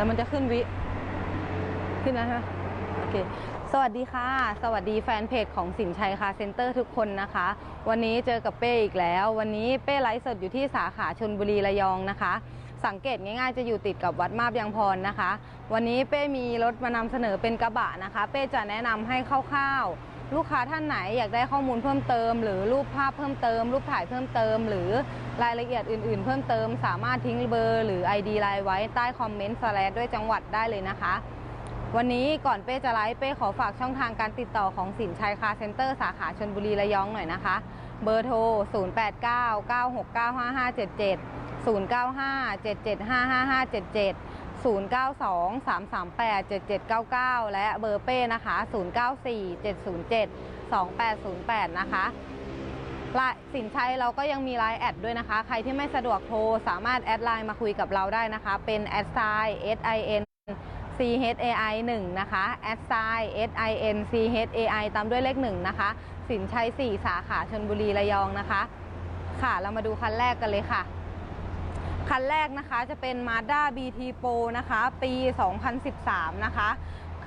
แล้วมันจะขึ้นวิ ขึ้นนะฮะโอเค สวัสดีค่ะ สวัสดีแฟนเพจของสินชัยคาเซ็นเตอร์ทุกคนนะคะ วันนี้เจอกับเป้อีกแล้ว วันนี้เป้ไลฟ์สดอยู่ที่สาขาชนบุรีระยองนะคะ สังเกตง่ายๆ จะอยู่ติดกับวัดมาบยางพรนะคะ วันนี้เป้มีรถมานำเสนอเป็นกระบะนะคะ เป้จะแนะนำให้คร่าวๆ ลูกค้าท่านไหนอยากได้ข้อมูลเพิ่มเติม หรือรูปภาพเพิ่มเติม รูปถ่ายเพิ่มเติม หรือรายละเอียดอื่น ๆ เพิ่มเติม สามารถทิ้งเบอร์ หรือ ID ไลน์ไว้ใต้คอมเมนต์สแลดด้วยจังหวัดได้เลยนะคะ วันนี้ก่อนเป้จะไลฟ์เป้ขอฝากช่องทางการติดต่อของสินชัยคาเซ็นเตอร์สาขาชนบุรีระยองหน่อยนะคะ เบอร์โทร 0899695577 0957755577 0923387799 และเบอร์เป้นะคะ 0947072808 นะคะสินชัยเราก็ยังมีไลน์แอดด้วยนะคะ ใครที่ไม่สะดวกโทร สามารถแอดไลน์มาคุยกับเราได้นะคะ เป็นแอดไซน์ S I N C H A I 1นะคะ a d s i S I N C H A I ตามด้วยเลข1นะคะ สินชัย 4 สาขาชนบุรีระยองนะคะ ค่ะ เรามาดูคันแรกกันเลยค่ะ คันแรกนะคะจะเป็น Mazda BT Pro นะคะ ปี 2013 นะคะ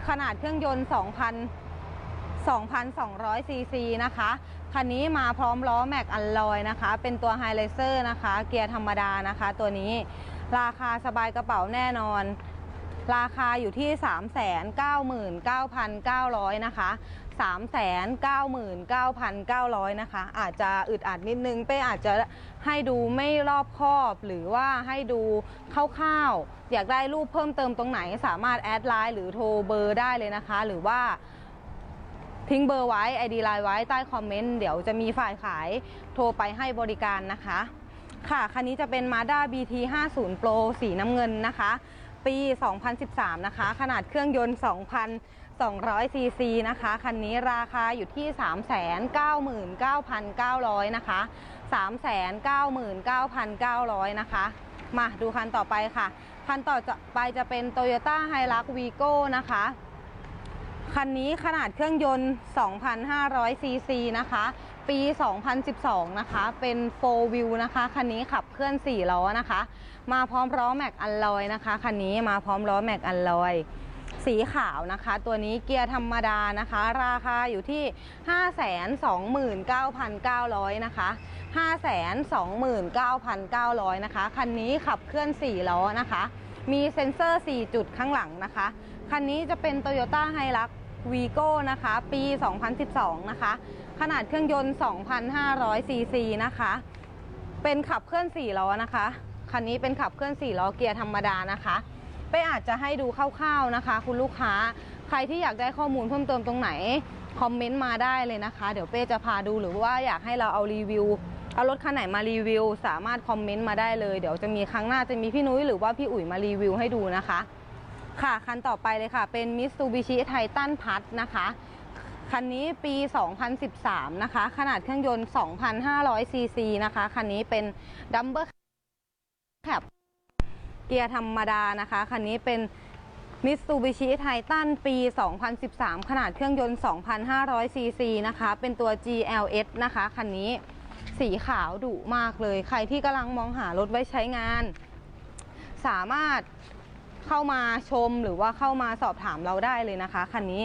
ขนาดเครื่องยนต์ 2,000 2,200 ซีซีนะคะ คันนี้มาพร้อมล้อแม็กอัลลอยนะคะ เป็นตัวไฮไลเซอร์นะคะ เกียร์ธรรมดานะคะ ตัวนี้ราคาสบายกระเป๋าแน่นอน ราคาอยู่ที่ 399,900 นะคะ 399,900 นะคะ อาจจะอึดอัดนิดนึงเป้อาจจะให้ดูไม่รอบคอบ หรือว่าให้ดูคร่าวๆ อยากได้รูปเพิ่มเติมตรงไหน สามารถแอดไลน์หรือโทรเบอร์ได้เลยนะคะ หรือว่าทิ้งเบอร์ไว้ ID ไลน์ไว้ใต้คอมเมนต์ เดี๋ยวจะมีฝ่ายขายโทรไปให้บริการนะคะ ค่ะ คันนี้จะเป็น Mazda BT 50 Pro สีน้ำเงินนะคะ ปี 2013 นะคะ ขนาดเครื่องยนต์ 2,200 ซีซีนะคะ คันนี้ราคาอยู่ที่ 399,900 นะคะ 399,900 นะคะ มาดูคันต่อไปค่ะ คันต่อไปจะเป็น Toyota Hilux Vigo นะคะ คันนี้ขนาดเครื่องยนต์ 2,500 ซีซีนะคะ ปี 2012 นะคะ เป็น 4 wheel นะคะ คันนี้ขับเคลื่อน 4 ล้อนะคะ มาพร้อมล้อแม็กอัลลอยนะคะ คันนี้มาพร้อมล้อแม็กอัลลอยสีขาวนะคะ ตัวนี้เกียร์ธรรมดานะคะ ราคาอยู่ที่ 529,900 นะคะ 529,900 นะคะ คันนี้ขับเคลื่อน 4 ล้อนะคะ มีเซ็นเซอร์ 4 จุดข้างหลังนะคะ คันนี้จะเป็น Toyota Hilux Vigo นะคะ ปี 2012 นะคะ ขนาดเครื่องยนต์ 2,500 ซีซีนะคะ เป็นขับเคลื่อน 4 ล้อนะคะ คันนี้เป็นขับเคลื่อน 4 ล้อเกียร์ธรรมดานะคะเป้อาจจะให้ดูคร่าวๆนะคะ คุณลูกค้า ใครที่อยากได้ข้อมูลเพิ่มเติมตรงไหน คอมเมนต์มาได้เลยนะคะ เดี๋ยวเป้จะพาดูหรือว่าอยากให้เราเอารีวิว เอารถคันไหนมารีวิว สามารถคอมเมนต์มาได้เลยเดี๋ยวจะมีครั้งหน้าจะมีพี่นุ้ยหรือว่าพี่อุ๋ยมารีวิวให้ดูนะคะ ค่ะคันต่อไปเลยค่ะ เป็น Mitsubishi Titan Plus นะคะคันนี้ปี 2013 นะคะ ขนาดเครื่องยนต์ 2,500 ซีซีนะคะ คันนี้เป็น Dumber Cab เกียร์ธรรมดานะคะ คันนี้เป็น Mitsubishi Titan ปี 2013 ขนาดเครื่องยนต์ 2,500 ซีซีนะคะ เป็นตัว GLS นะคะ คันนี้ สีขาวดุมากเลย ใครที่กำลังมองหารถไว้ใช้งาน สามารถเข้ามาชมหรือว่าเข้ามาสอบถามเราได้เลยนะคะคันนี้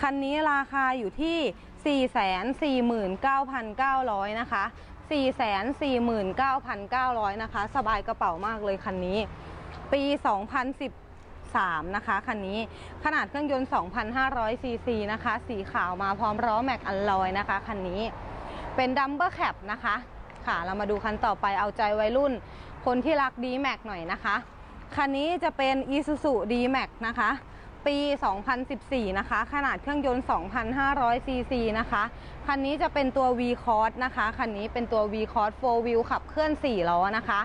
คันนี้ราคาอยู่ที่ 449,900 นะคะ 449,900 นะคะ สบายกระเป๋ามากเลยคันนี้ ปี 2013 นะคะ คันนี้ ขนาดเครื่องยนต์ 2,500ซีซีนะคะ สีขาวมาพร้อมล้อแม็กอัลลอยนะคะ คันนี้ เป็นดัมเบอร์แคปนะคะค่ะ เรามาดูคันต่อไปเอาใจวัยรุ่น คนที่รักดีแม็กหน่อยนะคะ คันนี้จะเป็น Isuzu D-Max นะคะ ปี 2014 นะคะ ขนาดเครื่องยนต์ 2,500 ซีซีนะคะ คันนี้จะเป็นตัว V Cross นะคะ คันนี้เป็นตัว V Cross 4 wheel ขับเคลื่อน 4 ล้อนะคะ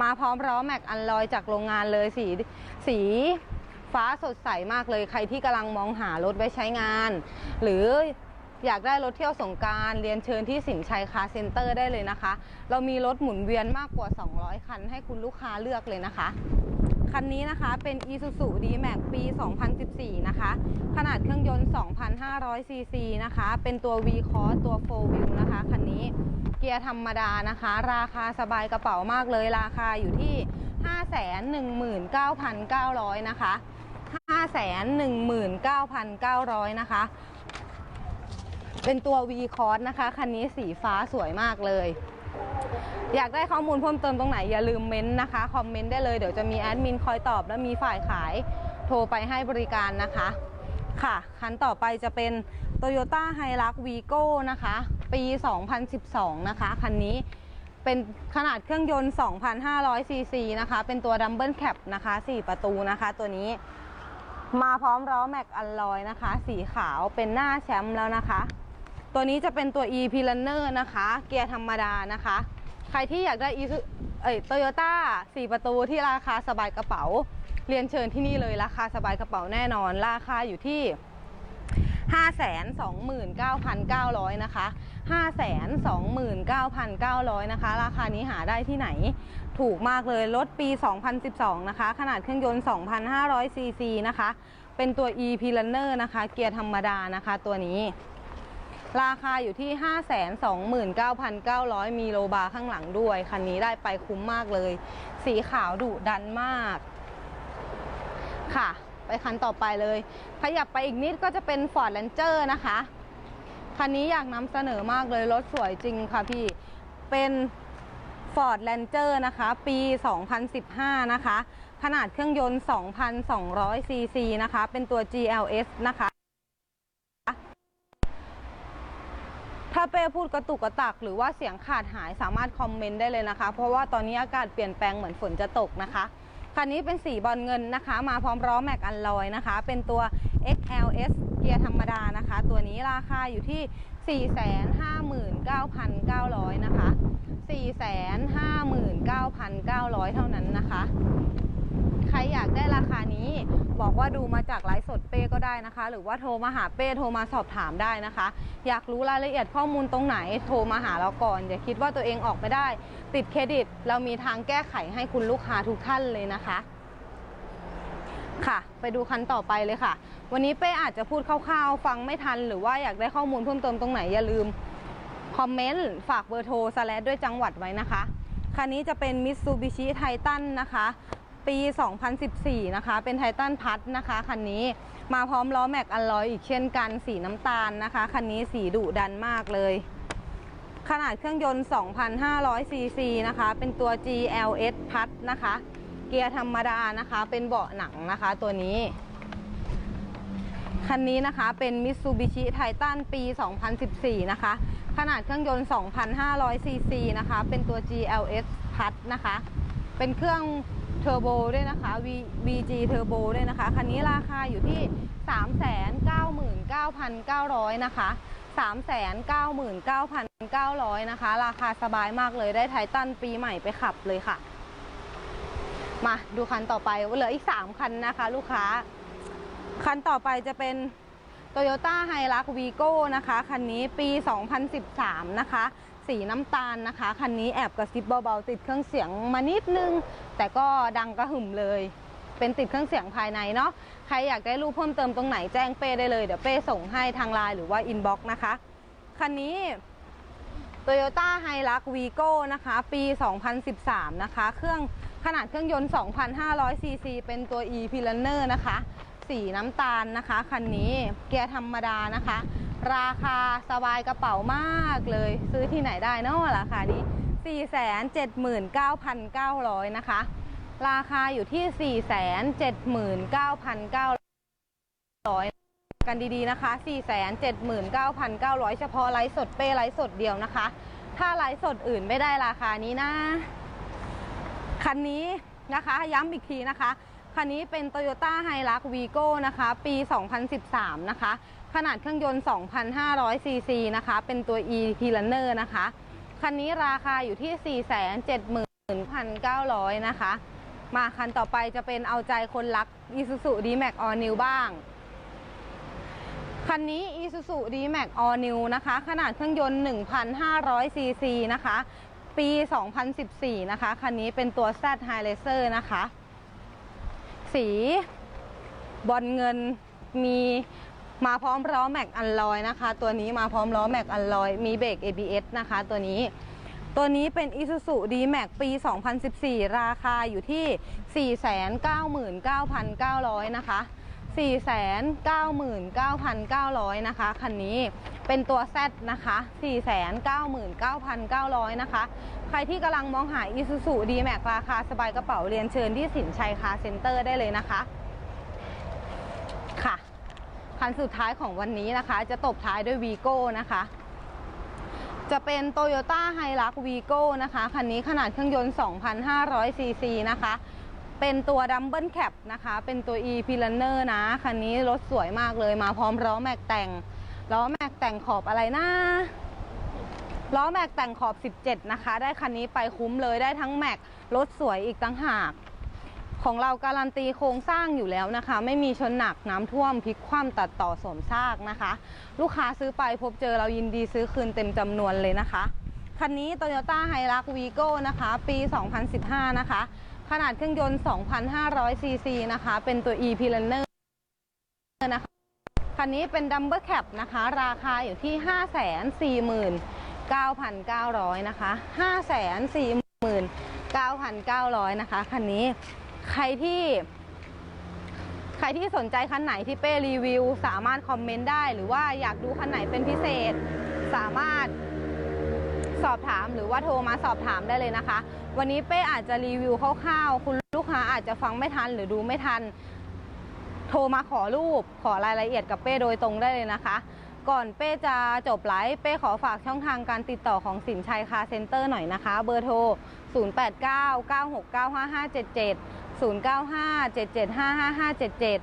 มาพร้อมล้อแม็กอันลอยจากโรงงานเลยสีสีฟ้าสดใสมากเลยใครที่กำลังมองหารถไว้ใช้งาน หรือ อยากได้รถเที่ยวสงการเรียนเชิญที่สินชัยคาร์เซ็นเตอร์ได้เลยนะคะ เรามีรถหมุนเวียนมากกว่า 200 คัน ให้คุณลูกค้าเลือกเลยนะคะ คันนี้นะคะเป็น Isuzu D-Max ปี 2014 นะคะ ขนาดเครื่องยนต์ 2,500 ซีซีนะคะ เป็นตัว V Cross ตัว 4 wheel นะคะคันนี้ เกียร์ธรรมดานะคะ ราคาสบายกระเป๋ามากเลย ราคาอยู่ที่ 519,900 นะคะ 519,900 นะคะ เป็นตัว V c o s นะคะ คันนี้สีฟ้าสวยมากเลย อยากได้ข้อมูลเพิ่มเติมตรงไหนอย่าลืมเม้นต์นะคะ คอมเมนต์ได้เลย เดี๋ยวจะมีแอดมินคอยตอบ และมีฝ่ายขายโทรไปให้บริการนะคะ ค่ะ คันต่อไปจะเป็น Toyota h i l u x Vigo นะคะ ปี 2012 นะคะ คันนี้เป็นขนาดเครื่องยนต์ 2,500 ซีซีนะคะ เป็นตัวดัมเบิลแคปนะคะ 4 ประตูนะคะ ตัวนี้มาพร้อมล้อแม็กอัลลอยนะคะ สีขาวเป็นหน้าแชมป์แล้วนะคะ ตัวนี้จะเป็นตัว e p l a n n e r นะคะ เกียร์ธรรมดานะคะ ใครที่อยากได้ e เอ้ยโตโยต้า4ประตูที่ราคาสบายกระเป๋า เรียนเชิญที่นี่เลยราคาสบายกระเป๋าแน่นอน ราคาอยู่ที่ 529,900 นะคะ 529,900 นะคะ ราคานี้หาได้ที่ไหน ถูกมากเลย รถปี 2012 นะคะ ขนาดเครื่องยนต์ 2,500ซีซีนะคะ เป็นตัว e p l a n n e r นะคะ เกียร์ธรรมดานะคะตัวนี้ ราคาอยู่ที่ 529,900 มีโลบาข้างหลังด้วย คันนี้ได้ไปคุ้มมากเลย สีขาวดุดันมาก ค่ะ ไปคันต่อไปเลย ขยับไปอีกนิดก็จะเป็น Ford Ranger นะคะ คันนี้อยากนำเสนอมากเลย รถสวยจริงค่ะพี่ เป็น Ford Ranger นะคะ ปี 2015 นะคะ ขนาดเครื่องยนต์ 2,200 ซีซีนะคะ เป็นตัว GLS นะคะาเป้พูดกระตุกกระตัก หรือว่าเสียงขาดหายสามารถคอมเมนต์ได้เลยนะคะ เพราะว่าตอนนี้อากาศเปลี่ยนแปลงเหมือนฝนจะตกนะคะคันนี้เป็นสีบอลเงินนะคะ มาพร้อมล้อแม็กอันลอยนะคะ เป็นตัว XLS เกียร์ธรรมดานะคะ ตัวนี้ราคาอยู่ที่ 459,900 นะคะ 459,900 เท่านั้นนะคะ ครอยากได้ราคานี้ บอกว่าดูมาจากไลฟ์สดเป้ก็ได้นะคะ หรือว่าโทรมาหาเป้โทรมาสอบถามได้นะคะ อยากรู้รายละเอียดข้อมูลตรงไหนโทรมาหาเราก่อน อย่าคิดว่าตัวเองออกไม่ได้ ติดเครดิต เรามีทางแก้ไขให้คุณลูกค้าทุกท่านเลยนะคะค่ะ ไปดูคันต่อไปเลยค่ะ วันนี้เป้อาจจะพูดคร่าวๆ ฟังไม่ทัน หรือว่าอยากได้ข้อมูลเพิ่มเติมตรงไหน อย่าลืม คอมเมนต์ ฝากเบอร์โทรสแลดด้วยจังหวัดไว้นะคะ คันนี้จะเป็น Mitsubishi Titan นะคะ ปี 2014 นะคะ เป็นไททันพัทนะคะ คันนี้มาพร้อมล้อแม็กอลลอยอีกเช่นกัน สีน้ำตาลนะคะ คันนี้สีดุดันมากเลย ขนาดเครื่องยนต์ 2,500 ซีซีนะคะ เป็นตัว GLS พัทนะคะ เกียร์ธรรมดานะคะ เป็นเบาะหนังนะคะตัวนี้คันนี้นะคะเป็น Mitsubishi Titan ปี 2014 นะคะ ขนาดเครื่องยนต์ 2,500 ซีซีนะคะ เป็นตัว GLS พัทนะคะ เป็นเครื่อง เทอร์โบด้วยนะคะ V VG เทอร์โบด้วยนะคะ คันนี้ราคาอยู่ที่ 399,900 นะคะ 399,900 นะคะ ราคาสบายมากเลยได้ไททันปีใหม่ไปขับเลยค่ะ มาดูคันต่อไปเหลืออีก 3 คันนะคะ ลูกค้า คันต่อไปจะเป็น Toyota h i l u x Vigo นะคะ คันนี้ปี 2013 นะคะ สีน้ำตาลนะคะ คันนี้แอบกระซิบเบาๆติดเครื่องเสียงมานิดนึง แต่ก็ดังกระหึ่มเลย เป็นติดเครื่องเสียงภายในเนาะใครอยากได้รูปเพิ่มเติมตรงไหนแจ้งเป้ได้เลย เดี๋ยวเป้ส่งให้ทางไลน์หรือว่าอินบ็อกซ์นะคะ คันนี้ Toyota h i l u x Vigo นะคะ ปี 2013 นะคะ เครื่องขนาดเครื่องยนต์ 2,500 ซีซี เป็นตัว e p l a n n e r นะคะ สีน้ำตาลนะคะ คันนี้เกียร์ธรรมดานะคะ ราคาสบายกระเป๋ามากเลย ซื้อที่ไหนได้นาะราคานี้ 479,900 นะคะ ราคาอยู่ที่ 479,900 กันดีๆนะคะ 479,900 เฉพาะไลฟ์สดเป้ไลฟ์สดเดียวนะคะ ถ้าไลฟ์สดอื่นไม่ได้ราคานี้นะ คันนี้นะคะย้ำอีกทีนะคะ คันนี้เป็น Toyota h i l u x Vigo นะคะ ปี 2013 นะคะ ขนาดเครื่องยนต์ 2,500 ซีซีนะคะ เป็นตัว e p l a n n e r นะคะ คันนี้ราคาอยู่ที่ 471,900 นะคะ มาคันต่อไปจะเป็นเอาใจคนรัก Isuzu D-Max All New บ้าง คันนี้ Isuzu D-Max All New นะคะ ขนาดเครื่องยนต์ 1,500 ซีซีนะคะ ปี 2014 นะคะ คันนี้เป็นตัว Z High Racer นะคะ สีบอลเงินมี มาพร้อมล้อแม็กอันลอยนะคะ ตัวนี้มาพร้อมล้อแม็กอันลอย มีเบรก ABS นะคะ ตัวนี้ ตัวนี้เป็น Isuzu D-Max ปี 2014 ราคาอยู่ที่ 499,900 นะคะ 499,900 นะคะ คันนี้เป็นตัว Z นะคะ 499,900 นะคะ ใครที่กำลังมองหา Isuzu D-Max ราคาสบายกระเป๋าเรียนเชิญที่สินชัยคาเซ็นเตอร์ได้เลยนะคะ คันสุดท้ายของวันนี้นะคะ จะตบท้ายด้วยวีโก้นะคะ จะเป็น Toyota Hilux Vigo นะคะ คันนี้ขนาดเครื่องยนต์ 2,500 ซีซีนะคะ เป็นตัว Double Cab นะคะ เป็นตัว e p i l a n e r นะ คันนี้รถสวยมากเลยมาพร้อมล้อแม็กแต่งล้อแม็กแต่งขอบอะไรนะล้อแม็กแต่งขอบ 17 นะคะ ได้คันนี้ไปคุ้มเลยได้ทั้งแม็กรถสวยอีกตั้งหาก ของเราการันตีโครงสร้างอยู่แล้วนะคะ ไม่มีชนหนักน้ำท่วมพลิกคว่ำตัดต่อสวมซากนะคะ ลูกค้าซื้อไปพบเจอเรายินดีซื้อคืนเต็มจำนวนเลยนะคะ คันนี้ Toyota Hilux Vigo นะคะ ปี 2015 นะคะ ขนาดเครื่องยนต์ 2,500 ซีซีนะคะ เป็นตัว e p i l a n e r นะคะคันนี้เป็น Dumber Cab นะคะ ราคาอยู่ที่ 549,900 นะคะ 549,900 นะคะ คันนี้ ใครที่ ใครที่สนใจคันไหนที่เป้รีวิว สามารถคอมเมนต์ได้ หรือว่าอยากดูคันไหนเป็นพิเศษ สามารถสอบถามหรือว่าโทรมาสอบถามได้เลยนะคะ วันนี้เป้อาจจะรีวิวคร่าวๆ คุณลูกค้าอาจจะฟังไม่ทันหรือดูไม่ทัน โทรมาขอรูปขอรายละเอียดกับเป้โดยตรงได้เลยนะคะ ก่อนเป้จะจบไลฟ์เป้ขอฝากช่องทางการติดต่อของสินชัยคาเซ็นเตอร์หน่อยนะคะ เบอร์โทร 0899695577 095775577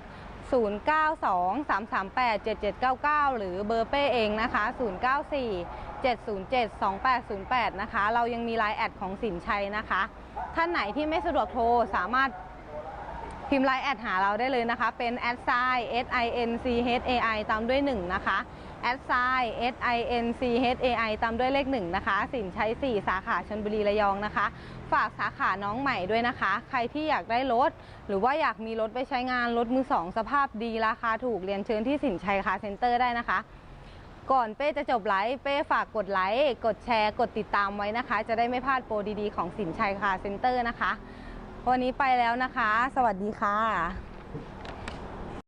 0923387799 หรือเบอร์เป้เองนะคะ 0947072808 นะคะ เรายังมีไลน์แอดของสินชัยนะคะ ท่านไหนที่ไม่สะดวกโทรสามารถพิมพ์ไลน์แอดหาเราได้เลยนะคะ เป็นแอดไซ S I N C H A I ตามด้วย 1 นะคะ แอดไซ S I N C H A I ตามด้วยเลข1นะคะ สินใช้ 4 สาขาชนบุรีระยองนะคะ ฝากสาขาน้องใหม่ด้วยนะคะ ใครที่อยากได้รถ หรือว่าอยากมีรถไปใช้งานรถมือสองสภาพดีราคาถูกเรียนเชิญที่สินชัยคาร์เซ็นเตอร์ได้นะคะ ก่อนเป้จะจบไลฟ์เป้ฝากกดไลค์กดแชร์ กดติดตามไว้นะคะ จะได้ไม่พลาดโปรดีๆของสินชัยคาร์เซ็นเตอร์นะคะวันนี้ไปแล้วนะคะ สวัสดีค่ะ